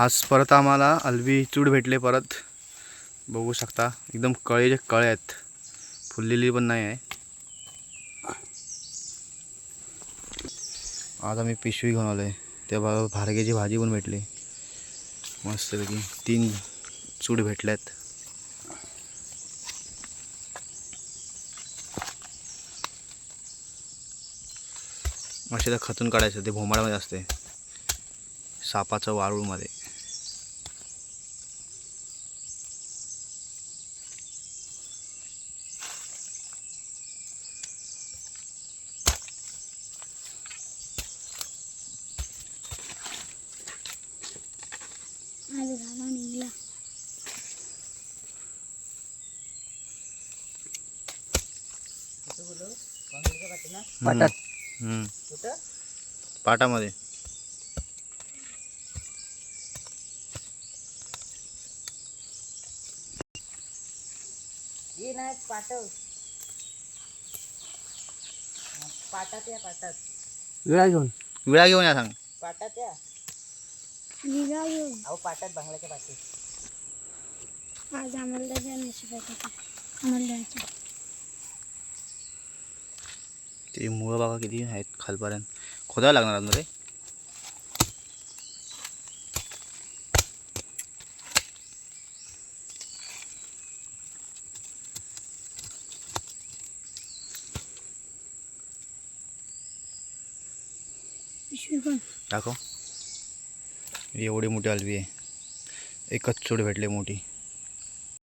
आज परत आम्हाला अलवी चूड भेटले परत. बघू शकता. एकदम कळेचे कळे आहेत. फुललेली पण नाही आहे. आज आम्ही पिशवी घेऊन आलो आहे तेव्हा भारग्याची भाजी पण भेटली. मस्तपैकी तीन चूड भेटल्यात. तर खतून काढायचं. ते भोमाळामध्ये असते सापाचं वाळूमध्ये पाटात हम्म. पाटामध्ये ये नाही पाठव. पाटात या पाटात विळा घेऊन. विळा घेऊन या सांग. पाटात या. निघा घेऊन अहो पाटात बांगल्याच्या पाठी. आज आम्हाला द्यायचं ते मुळं बघा किती आहेत खालपर्यंत. खोदायला लागणार अजून रे? दाखव. एवढी मोठी हलवी आहे. एकच चूड भेटली मोठी.